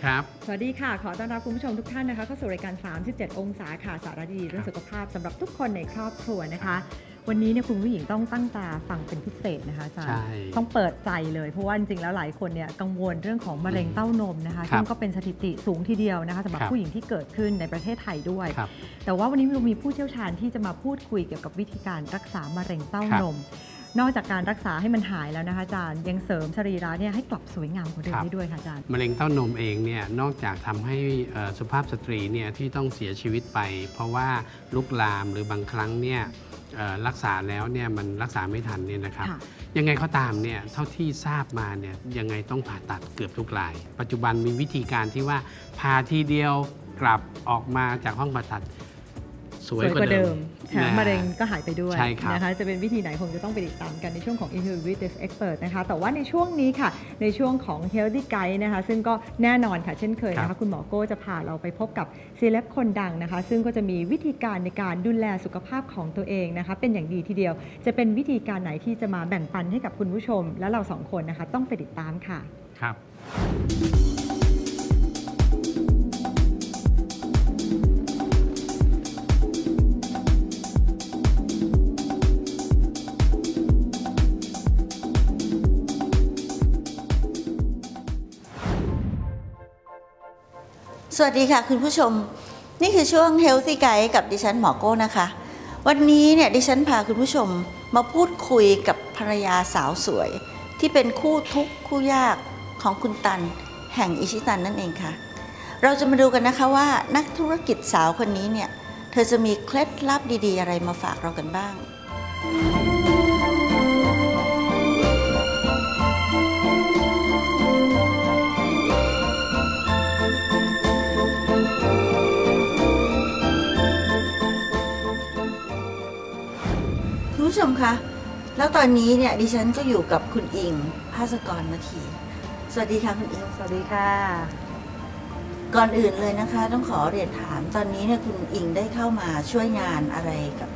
วัสดีครับ สวัสดีค่ะ ขอต้อนรับคุณผู้ชมทุกท่านนะคะเข้าสู่รายการ 37 องศาค่ะสาระดีๆเรื่องสุขภาพสำหรับทุกคนในครอบครัวนะคะ วันนี้เนี่ยคุณผู้หญิงต้องตั้งตาฟังเป็นพิเศษนะคะอาจารใช่ย์ต้องเปิดใจเลยเพราะว่าจริงๆแล้วหลายคนเนี่ยกังวลเรื่องของมะเร็งเต้านมนะคะครับซึ่งก็เป็นสถิติสูงทีเดียวนะคะสำหรับครับผู้หญิงที่เกิดขึ้นในประเทศไทยด้วยครับแต่ว่าวันนี้เรามีผู้เชี่ยวชาญที่จะมาพูดคุยเกี่ยวกับวิธีการรักษามะเร็งเต้านม นอกจากการรักษาให้มันหายแล้วนะคะอาจารย์ ยังเสริมสรีระเนี่ยให้กลับสวยงามกว่าเดิมครับได้ด้วยค่ะอาจารย์ มะเร็งเต้านมเองเนี่ยนอกจากทำให้เอ่อสุภาพสตรีเนี่ยที่ต้องเสียชีวิตไป เพราะว่าลุกลามหรือบางครั้งเนี่ยเอ่อรักษาแล้วเนี่ยมันรักษาไม่ทันเนี่ยนะครับค่ะยังไงก็ตามเนี่ยเท่าที่ทราบมาเนี่ยยังไงต้องผ่าตัดเกือบทุกราย ปัจจุบันมีวิธีการที่ว่าผ่าทีเดียวกลับออกมาจากห้องผ่าตัด สวยกว่าเดิมแถมนะมะเร็งก็หายไปด้วยใช่ครับนะคะจะเป็นวิธีไหนคงจะต้องไปติดตามกันในช่วงของ Interview with the Expert นะคะแต่ว่าในช่วงนี้ค่ะ ในช่วงของ Healthy Guide นะคะซึ่งก็แน่นอนค่ะ เช่นเคยนะครัคะบคุณหมอโก้จะพาเราไปพบกับเซเลบคนดังนะคะ ซึ่งก็จะมีวิธีการในการดูแลสุขภาพของตัวเองนะคะ เป็นอย่างดีทีเดียว จะเป็นวิธีการไหนที่จะมาแบ่งปันให้กับคุณผู้ชม และเราสองคนนะคะต้องไปติดตามค่ะครับ สวัสดีค่ะคุณผู้ชม นี่คือช่วง Healthy Guide กับดิฉันหมอโก้นะคะ วันนี้เนี่ยดิฉันพาคุณผู้ชมมาพูดคุยกับภรรยาสาวสวย ที่เป็นคู่ทุกข์คู่ยากของคุณตัน แห่งอิชิตันนั่นเองค่ะ เราจะมาดูกันนะคะว่านักธุรกิจสาวคนนี้เนี่ย เธอจะมีเคล็ดลับดีๆ อะไรมาฝากเรากันบ้าง ผู้ชมคะ แล้วตอนนี้เนี่ยดิฉันก็อยู่กับคุณอิงภาสกรนาที สวัสดีค่ะคุณอิง สวัสดีค่ะ ก่อนอื่นเลยนะคะ ต้องขอเรียนถามตอนนี้เนี่ยคุณอิงได้เข้ามาช่วยงานอะไรกับ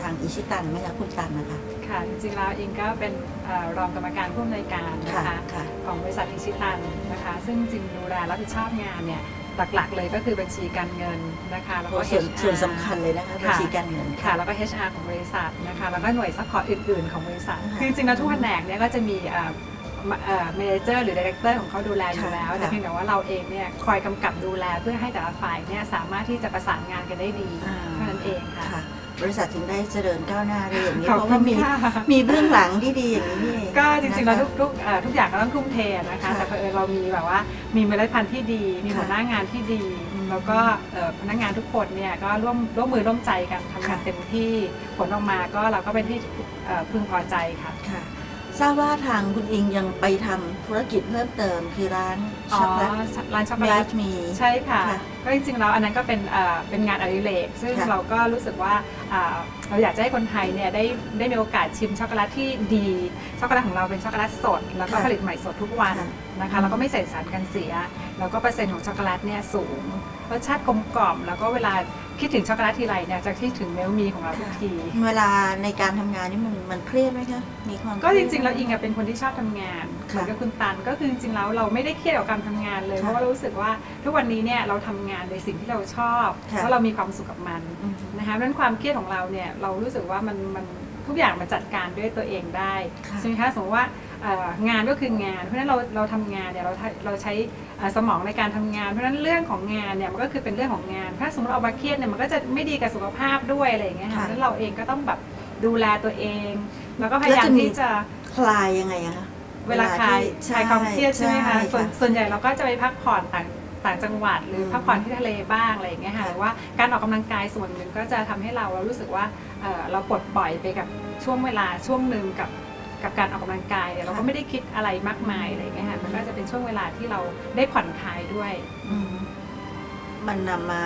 ทางอิชิตันไหมคะคุณตันนะคะ ค่ะ จริงๆแล้วอิงก็เป็นเอ่อรองกรรมการผู้อำนวยการนะค่ะคะค่ะ ของบริษัทอิชิตันนะคะ ซึ่งจริงดูแลรับผิดชอบงานเนี่ย หลักๆ เลยก็คือบัญชีการเงินนะคะแล้วโอ้ก็ ส่วน HR ส่วนสำคัญเลยนะคะบัญค่ะ ชีการเงิน ค่ะแล้วก็ HR ของบริษัทนะคะแล้วก็หน่วยซัพพอร์ตอื่น ๆ ของบริษัทค่ะคือจริงๆแล้วทุกแผนกเนี่ยก็จะมีเมเนเจอร์หรือดีเรคเตอร์ของเขาดูแลอยู่แล้วค่ะแต่เพียงแต่ว่าเราเองเนี่ยคอยกำกับดูแลเพื่อให้แต่ละฝ่ายเนี่ยสามารถที่จะประสานงานกันได้ดีอ่า เท่านั้นเองค่ะ ค่ะ บริษัทถึงได้เจริญก้าวหน้าได้อย่างนี้ขอบเพคุณราะว่ามีค่ะ มีเบื้องหลังที่ดีอย่างนี้นี่เองก็จริงๆแล้วนะคะทุกทุกเอ่อทุกอย่างก็ต้องทุ่มเทนะคะค่ะแต่เผอิญเรามีแบบว่ามีเมล็ดพันธุ์ที่ดี มีค่ะหัวหน้างานที่ดี อืมแล้วก็เอ่อพนักงานทุกคนเนี่ยก็ร่วมร่วมมือร่วมใจกันทำงานค่ะ เต็มที่ผลออกมาก็เราก็เป็นที่เอ่อพึงพอใจค่ะ ค่ะทราบว่าทางคุณอิงยังไปทำธุรกิจเพิ่มเติมคือร้านอ๋อช็อกโกแลตร้านช็อกโกเมแลดตมี ใช่ค่ะ ค่ะ ก็จริงๆแล้วอันนั้นก็เป็นเอ่อเป็นงานอดิเรกซึ่งค่ะเราก็รู้สึกว่าอ่าเราอยากจะให้คนไทยเนี่ยได้ได้มีโอกาสชิมช็อกโกแลตที่ดีช็อกโกแลตของเราเป็นช็อกโกแลตสด แล้วก็ค่ะผลิตใหม่สดทุกวันค่ะนะคะแล้วก็ไม่ใส่สารกันเสีย แล้วก็เปอร์เซ็นต์ของช็อกโกแลตเนี่ยสูงรสชาติกลมกล่อม แล้วก็เวลาคิดถึงช็อกโกแลตทีไรเนี่ยจะคิดถึงเมลมีของเราทุกทีเวลาในการทำงานนี่มันมันเครียดไหมคะมีความก็จเคยดริงๆแล้วไหมอิงอะเป็นคนที่ชอบทำงานเหค่ะมือนกับคุณตันก็คือจริงๆแล้วเราไม่ได้เครียดกับการทำงานเลยค่ะเพราะว่าเรารู้สึกว่าทุกวันนี้เนี่ยเราทำงานในสิ่งที่เราชอบค่ะแล้วเรามีความสุขกับมันอืมนะคะเพราะฉะนั้นความเครียดของเราเนี่ยเรารู้สึกว่ามันมันทุกอย่างมันจัดการด้วยตัวเองได้ค่ะใช่ไหมคะสมมติว่าเอ่องานก็คืองาน เพราะฉะนั้นเราเราทำงานเนี่ยเราใช้เราใช้เอ่อสมองในการทำงาน เพราะฉะนั้นเรื่องของงานเนี่ยมันก็คือเป็นเรื่องของงาน ถ้าสมมติเราเอามาเครียดเนี่ยมันก็จะไม่ดีกับสุขภาพด้วยอะไรอย่างเงี้ยค่ะเพค่ะราะฉะนั้นเราเองก็ต้องแบบดูแลตัวเอง แล้วก็พยายามที่จะคลายยังไงอะคะเวลาคลายที่คลายความเครียดใช่ไหมคะใช่ส่วนส่วนใหญ่เราก็จะไปพักผ่อนต่าง ต่างจังหวัดหรืออมพักผ่อนที่ทะเลบ้างอะไรอย่างเงี้ยค่ะค่ะหรือว่าการออกกำลังกายส่วนหนึ่งก็จะทำให้เราเรารู้สึกว่าเอ่อเราปลดปล่อยไปกับช่วงเวลาช่วงหนึ่งกับกับการออกกำลังกายเนี่ยเราก็ไม่ได้คิดอะไรมากมายอะไรอย่างเงี้ยค่ะมันก็จะเป็นช่วงเวลาที่เราได้ผ่อนคลายด้วยอืมมันนำมา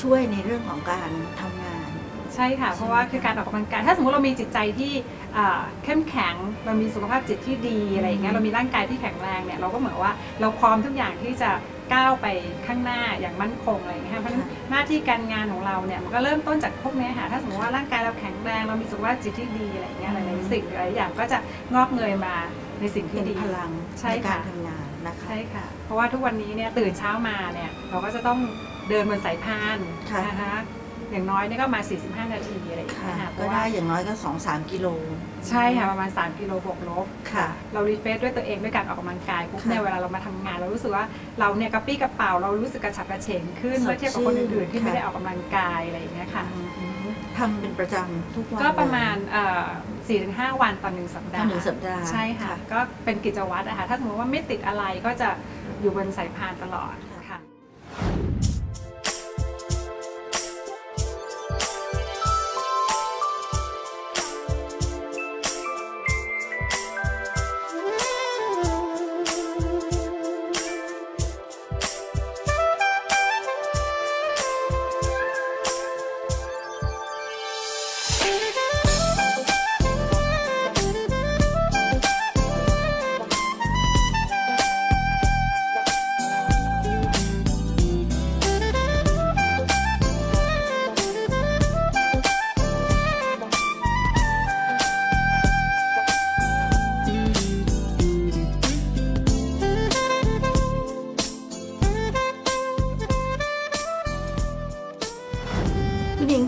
ช่วยในเรื่องของการทำงาน ใช่ค่ะ เพราะว่าคือการออกกำลังกาย ถ้าสมมติเรามีจิตใจที่เอ่อเข้มแข็งเรามีสุขภาพจิตที่ดีอะไรอย่างเงี้ยเรามีร่างกายที่แข็งแรงเนี่ยเราก็เหมือนว่าเราพร้อมทุกอย่างที่จะก้าวไปข้างหน้าอย่างมั่นคงอะไรอย่างเงี้ยค่ะเพราะฉะนั้นหน้าที่การงานของเราเนี่ยมันก็เริ่มต้นจากพวกเนี้ยค่ะถ้าสมมติว่าร่างกายเราแข็งแรงเรามีสุขภาพจิตที่ดีอะไรอย่างเงี้ยหลายๆสิ่งหลายๆอย่างก็จะงอกเงยมาในสิ่งที่เป็นดีพลังใช่ในการค่ะทำงานนะคะ ใช่ค่ะ เพราะว่าทุกวันนี้เนี่ยตื่นเช้ามาเนี่ยเราก็จะต้องเดินบนสายพานค่ะ นะคะ อย่างน้อยเนี่ยก็มา 45 นาทีอะไรอย่างค่ะเงี้ยค่ะเพก็ราะได้ว่าอย่างน้อยก็สองสามกิโล ใช่ค่ะ ประมาณ 3 กิโลบวกลบค่ะ เรารีเฟรชด้วยตัวเองด้วยการออกกำลังกายปุ๊บค่ะเนี่ยเวลาเรามาทำงาน เรารู้สึกว่าเราเนี่ยกระปรี้กระเป๋าเรารู้สึกกระฉับกระเฉงขึ้นสดเมื่อเทียบกับคนอื่นๆที่ชื่นไม่ได้ค่ะออกกำลังกายอะไรอย่างเงี้ยค่ะอืมทำเป็นประจำทุกวันก็ประมาณเลยเอ่อ4-5วันต่อหนึ่งสัปดาต่อห์หนึ่งสัปดาห์ใช่ค่ะ ก็เป็นกิจวัตรนะคะถ้าสมมติว่าไม่ติดอะไรก็จะอยู่บนสายพานตลอด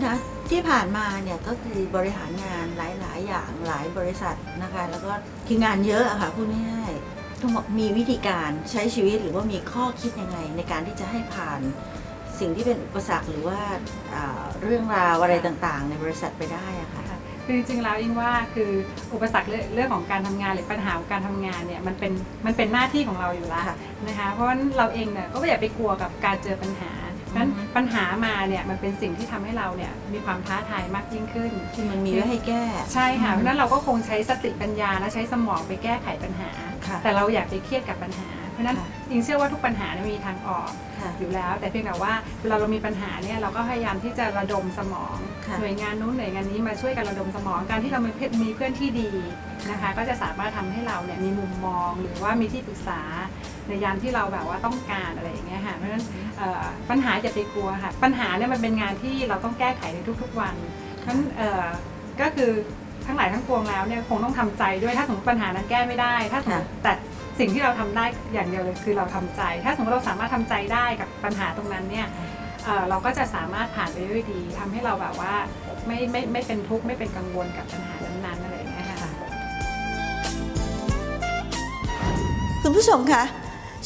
ค่ะคุณหญิงคะที่ผ่านมาเนี่ยก็คือบริหารงานหลาย ๆ อย่างหลายบริษัทนะคะ แล้วก็คืองานเยอะอะค่ะพูดง่ายๆต้องบอกมีวิธีการใช้ชีวิตหรือว่ามีข้อคิดยังไง ในการที่จะให้ผ่านสิ่งที่เป็นอุปสรรคหรือว่าอ่าเรื่องราวอะไรต่าง ๆ ในบริษัทไปได้อะค่ะคือจริงๆแล้วอิงว่าคืออุปสรรคเรื่องเรื่องของการทำงานหรือปัญหาของการทำงานเนี่ยมันเป็นมันเป็นหน้าที่ของเราอยู่แล้วค่ะนะคะเพราะฉะนั้นเราเองเนี่ยก็ไม่อยากไปกลัวกับการเจอปัญหาเพราะ ฉะนั้นอือฮึปัญหามาเนี่ยมันเป็นสิ่งที่ทำให้เราเนี่ยมีความท้าทายมากยิ่งขึ้นที่มันมีไว้ให้แก้ ใช่ค่ะเพราะฉะนั้นเราก็คงใช้สติปัญญาและใช้สมองไปแก้ไขปัญหาค่ะแต่เราอยากไปเครียดกับปัญหา เพราะฉะนั้นค่ะอิงเชื่อว่าทุกปัญหาเนี่ยมีทางออกค่ะอยู่แล้ว แต่เพียงแต่ว่าเวลาเรามีปัญหาเนี่ยเราก็พยายามที่จะระดมสมองค่ะหน่วยงานนู้นหน่วยงานนี้มาช่วยกันระดมสมองการที่เรามีเพื่อนมีเพื่อนที่ดีนะคะ ก็จะสามารถทำให้เราเนี่ยมีมุมมองหรือว่ามีที่ปรึกษา ในยามที่เราแบบว่าต้องการอะไรอย่างเงี้ยค่ะเพราะฉะนั้นเอ่อปัญหาอย่าไปกลัวค่ะ ปัญหาเนี่ยมันเป็นงานที่เราต้องแก้ไขในทุกๆวันเพราะฉะนั้นเอ่อก็คือทั้งหลายทั้งปวงแล้วเนี่ยคงต้องทำใจด้วยถ้าสมมติปัญหานั้นแก้ไม่ได้ ถ้าสมมติแต่สิ่งที่เราทำได้อย่างเดียวเลยคือเราทำใจ ถ้าสมมติเราสามารถทำใจได้กับปัญหาตรงนั้นเนี่ยเอ่อเราก็จะสามารถผ่านไปได้ด้วยดีทำให้เราแบบว่าไม่ไม่ไม่เป็นทุกข์ไม่เป็นกังวลกับปัญหานั้นๆอะไรอย่างเงี้ยค่ะคุณผู้ชมคะ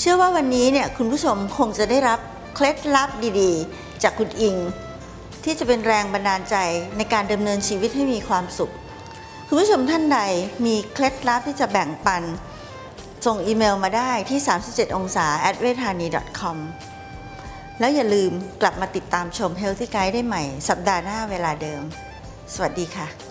เชื่อว่าวันนี้เนี่ยคุณผู้ชมคงจะได้รับเคล็ดลับดีๆ จากคุณอิง ที่จะเป็นแรงบันดาลใจในการดำเนินชีวิตให้มีความสุข คุณผู้ชมท่านใดมีเคล็ดลับที่จะแบ่งปัน ส่งอีเมลมาได้ที่ 37 องศา at w e t h a n i com แล้วอย่าลืมกลับมาติดตามชม Healthy Guide ได้ใหม่ สัปดาห์หน้าเวลาเดิม สวัสดีค่ะ